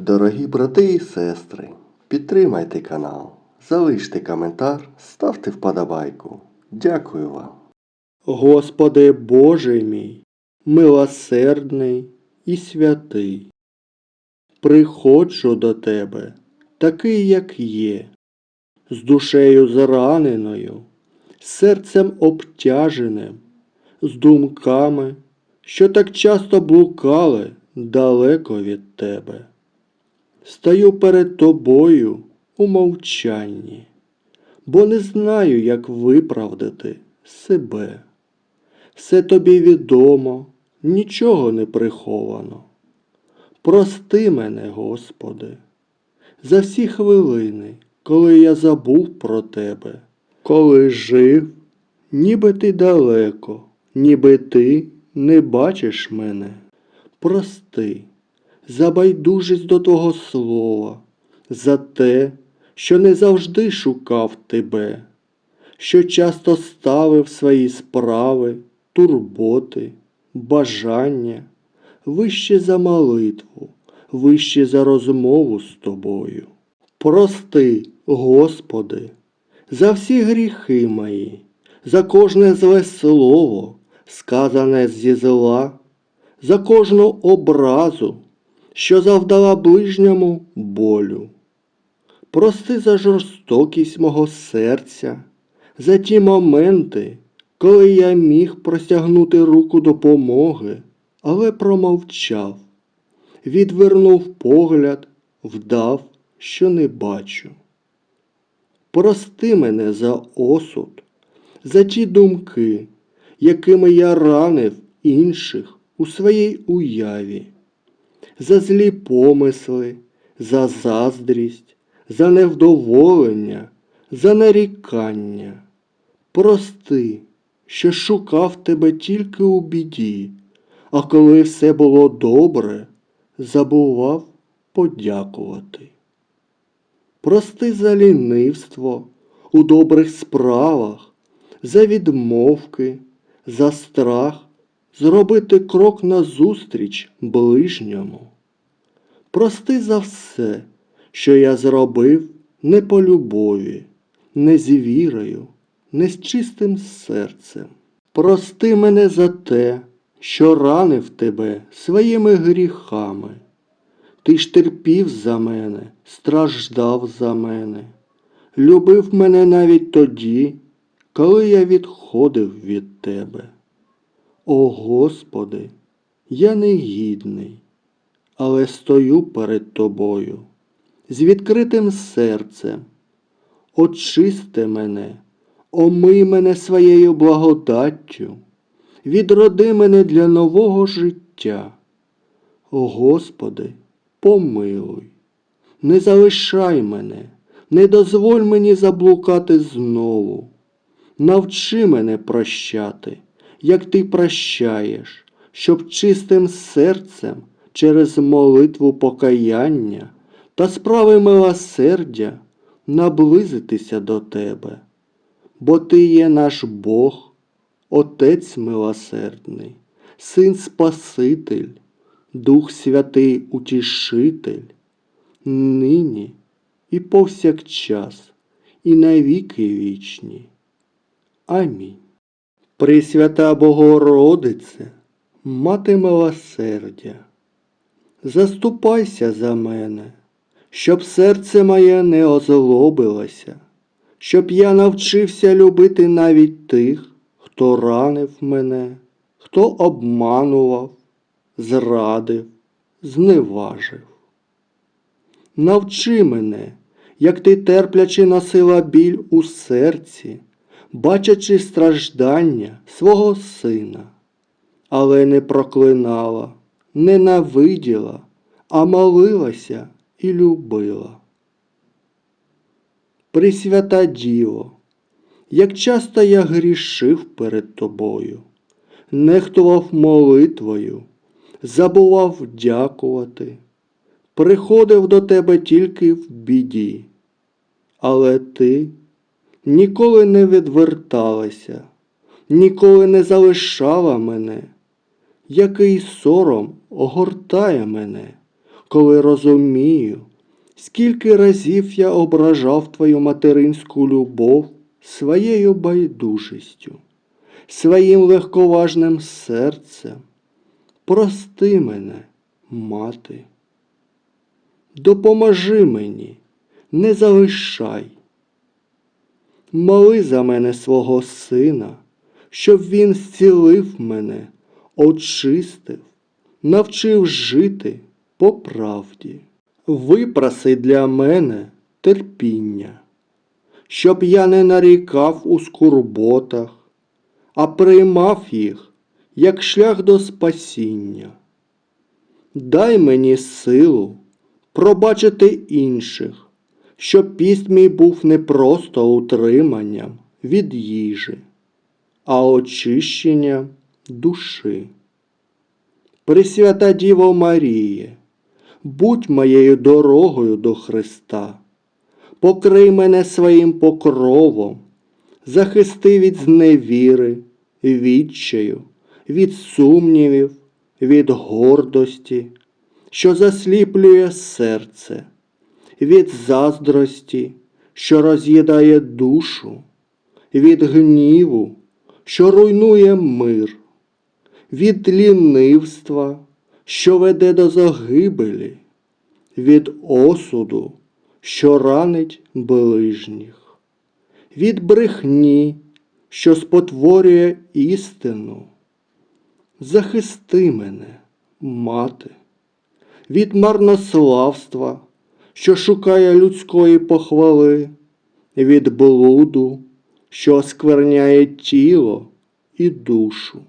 Дорогі брати і сестри, підтримайте канал, залиште коментар, ставте вподобайку. Дякую вам. Господи Боже мій, милосердний і святий, приходжу до Тебе, такий, як є, з душею зраненою, серцем обтяженим, з думками, що так часто блукали далеко від Тебе. Стаю перед Тобою у мовчанні, бо не знаю, як виправдати себе. Все тобі відомо, нічого не приховано. Прости мене, Господи, за всі хвилини, коли я забув про Тебе, коли жив, ніби ти далеко, ніби ти не бачиш мене. Прости за байдужість до Твого слова, за те, що не завжди шукав Тебе, що часто ставив свої справи, турботи, бажання вище за молитву, вище за розмову з Тобою. Прости, Господи, за всі гріхи мої, за кожне зле слово, сказане зі зла, за кожну образу, що завдала ближньому болю. Прости за жорстокість мого серця, за ті моменти, коли я міг простягнути руку допомоги, але промовчав, відвернув погляд, вдав, що не бачу. Прости мене за осуд, за ті думки, якими я ранив інших у своїй уяві, за злі помисли, за заздрість, за невдоволення, за нарікання. Прости, що шукав тебе тільки у біді, а коли все було добре, забував подякувати. Прости за лінивство у добрих справах, за відмовки, за страх зробити крок назустріч ближньому. Прости за все, що я зробив не по любові, не з вірою, не з чистим серцем. Прости мене за те, що ранив тебе своїми гріхами. Ти ж терпів за мене, страждав за мене, любив мене навіть тоді, коли я відходив від тебе. О Господи, я негідний, але стою перед Тобою з відкритим серцем. Очисти мене, омий мене своєю благодаттю, відроди мене для нового життя. О Господи, помилуй, не залишай мене, не дозволь мені заблукати знову. Навчи мене прощати, як ти прощаєш, щоб чистим серцем через молитву покаяння та справи милосердя наблизитися до тебе, бо ти є наш Бог, Отець милосердний, Син Спаситель, Дух Святий Утішитель, нині і повсякчас, і навіки вічні. Амінь. Пресвята Богородице, мати милосердя, заступайся за мене, щоб серце моє не озлобилося, щоб я навчився любити навіть тих, хто ранив мене, хто обманував, зрадив, зневажив. Навчи мене, як ти терплячи носила біль у серці, бачачи страждання свого сина, але не проклинала, ненавиділа, а молилася і любила. Пресвята Діво, як часто я грішив перед тобою, нехтував молитвою, забував дякувати, приходив до тебе тільки в біді, але ти ніколи не відверталася, ніколи не залишала мене, який сором огортає мене, коли розумію, скільки разів я ображав твою материнську любов своєю байдужістю, своїм легковажним серцем. Прости мене, мати. Допоможи мені, не залишай. Моли за мене свого сина, щоб він зцілив мене, очистив, навчив жити по правді. Випроси для мене терпіння, щоб я не нарікав у скорботах, а приймав їх як шлях до спасіння. Дай мені силу пробачити інших, щоб піст мій був не просто утриманням від їжі, а очищенням душі. Пресвята Діво Маріє, будь моєю дорогою до Христа, покрий мене своїм покровом, захисти від зневіри, відчаю, від сумнівів, від гордості, що засліплює серце, від заздрості, що роз'їдає душу, від гніву, що руйнує мир, від лінивства, що веде до загибелі, від осуду, що ранить ближніх, від брехні, що спотворює істину. Захисти мене, мати, від марнославства, що шукає людської похвали, від блуду, що оскверняє тіло і душу,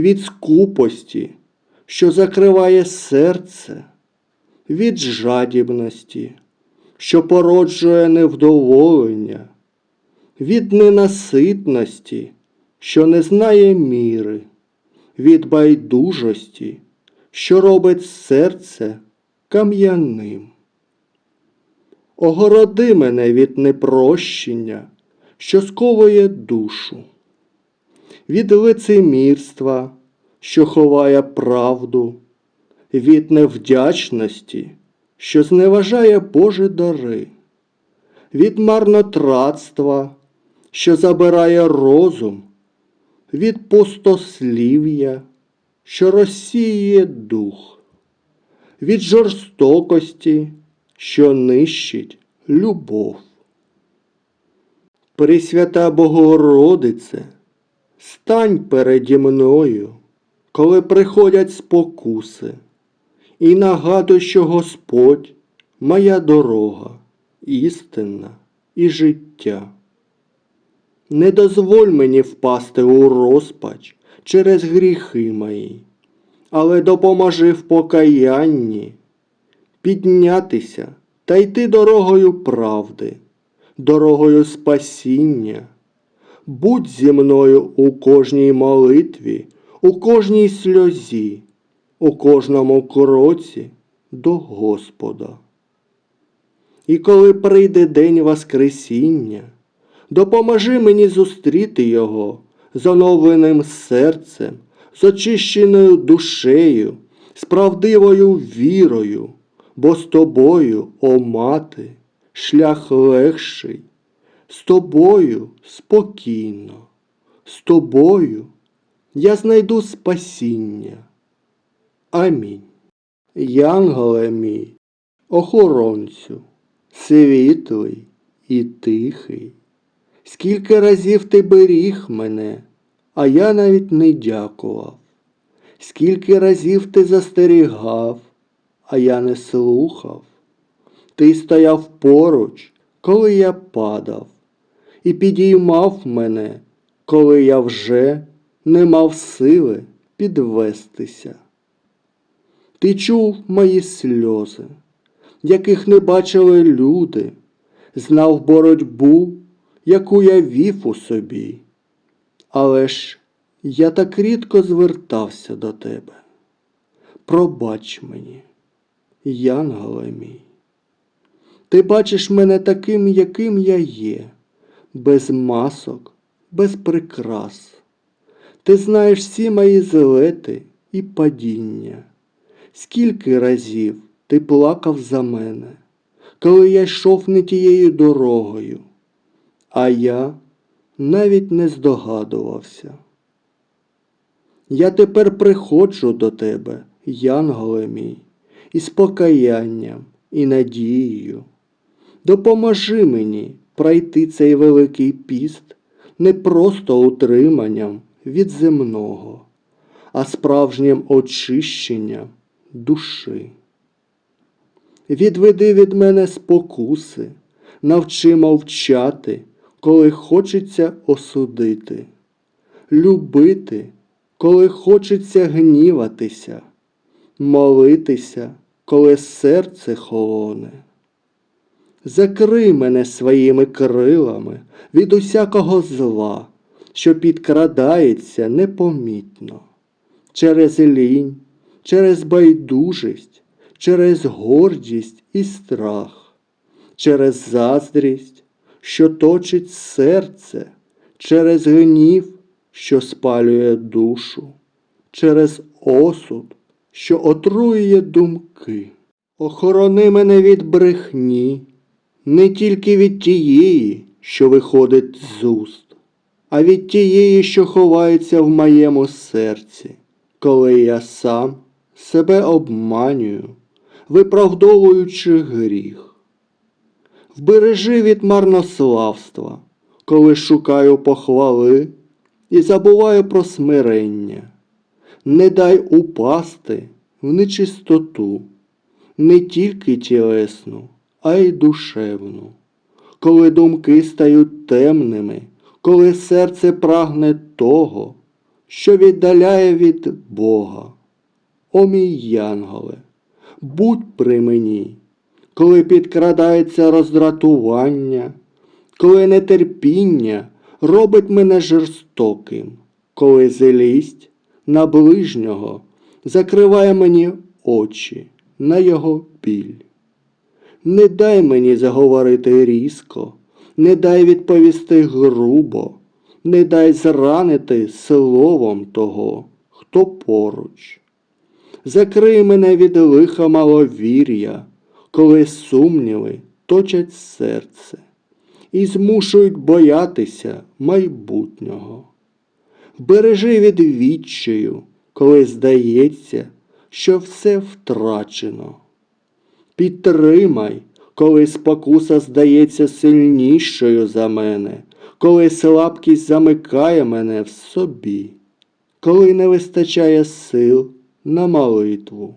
від скупості, що закриває серце, від жадібності, що породжує невдоволення, від ненаситності, що не знає міри, від байдужості, що робить серце кам'яним. Огороди мене від непрощення, що сковує душу, від лицемірства, що ховає правду, від невдячності, що зневажає Божі дари, від марнотратства, що забирає розум, від пустослів'я, що розсіює дух, від жорстокості, що нищить любов. Пресвята Богородице, стань переді мною, коли приходять спокуси, і нагадуй, що Господь моя дорога, істинна і життя. Не дозволь мені впасти у розпач через гріхи мої, але допоможи в покаянні піднятися та йти дорогою правди, дорогою спасіння. Будь зі мною у кожній молитві, у кожній сльозі, у кожному кроці до Господа. І коли прийде день Воскресіння, допоможи мені зустріти Його з оновленим серцем, з очищеною душею, з правдивою вірою, бо з тобою, о мати, шлях легший, з тобою спокійно, з тобою я знайду спасіння. Амінь. Янголе мій, охоронцю, світлий і тихий, скільки разів ти беріг мене, а я навіть не дякував, скільки разів ти застерігав, а я не слухав. Ти стояв поруч, коли я падав, і підіймав мене, коли я вже не мав сили підвестися. Ти чув мої сльози, яких не бачили люди, знав боротьбу, яку я вів у собі. Але ж я так рідко звертався до тебе. Пробач мені, Янголе мій. Ти бачиш мене таким, яким я є, без масок, без прикрас. Ти знаєш всі мої злети і падіння. Скільки разів ти плакав за мене, коли я йшов не тією дорогою, а я навіть не здогадувався. Я тепер приходжу до тебе, Янголе мій, із покаянням і надією. Допоможи мені пройти цей великий піст не просто утриманням від земного, а справжнім очищенням душі. Відведи від мене спокуси, навчи мовчати, коли хочеться осудити, любити, коли хочеться гніватися, молитися, коли серце холоне. Закрий мене своїми крилами від усякого зла, що підкрадається непомітно, через лінь, через байдужість, через гордість і страх, через заздрість, що точить серце, через гнів, що спалює душу, через осуд, що отруює думки. Охорони мене від брехні, не тільки від тієї, що виходить з уст, а від тієї, що ховається в моєму серці, коли я сам себе обманюю, виправдовуючи гріх. Вбережи від марнославства, коли шукаю похвали і забуваю про смирення. Не дай упасти в нечистоту, не тільки тілесну, а й душевну. Коли думки стають темними, коли серце прагне того, що віддаляє від Бога. О мій Янголе, будь при мені, коли підкрадається роздратування, коли нетерпіння робить мене жорстоким, коли злість на ближнього закриває мені очі на його біль. Не дай мені заговорити різко, не дай відповісти грубо, не дай зранити словом того, хто поруч. Закрий мене від лиха маловір'я, коли сумніви точать серце і змушують боятися майбутнього. Бережи від відчаю, коли здається, що все втрачено. Підтримай, коли спокуса здається сильнішою за мене, коли слабкість замикає мене в собі, коли не вистачає сил на молитву.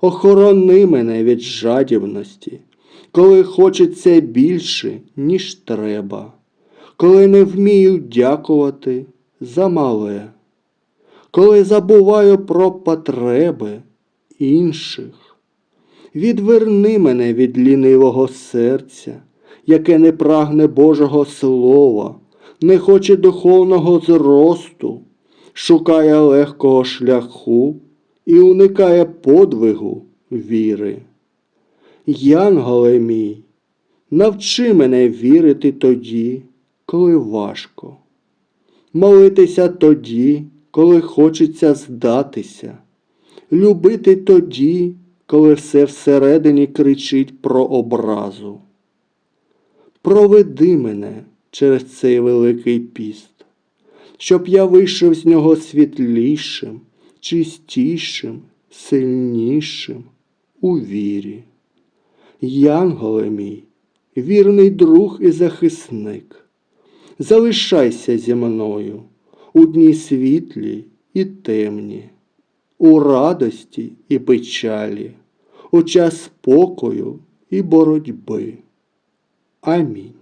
Охорони мене від жадібності, коли хочеться більше, ніж треба, коли не вмію дякувати за мале, коли забуваю про потреби інших. Відверни мене від лінивого серця, яке не прагне Божого Слова, не хоче духовного зросту, шукає легкого шляху і уникає подвигу віри. Янголе мій, навчи мене вірити тоді, коли важко, молитися тоді, коли хочеться здатися, любити тоді, коли все всередині кричить про образу. Проведи мене через цей великий піст, щоб я вийшов з нього світлішим, чистішим, сильнішим у вірі. Янголе мій, вірний друг і захисник, залишайся зі мною у дні світлі і темні, у радості і печалі, у час спокою і боротьби. Амінь.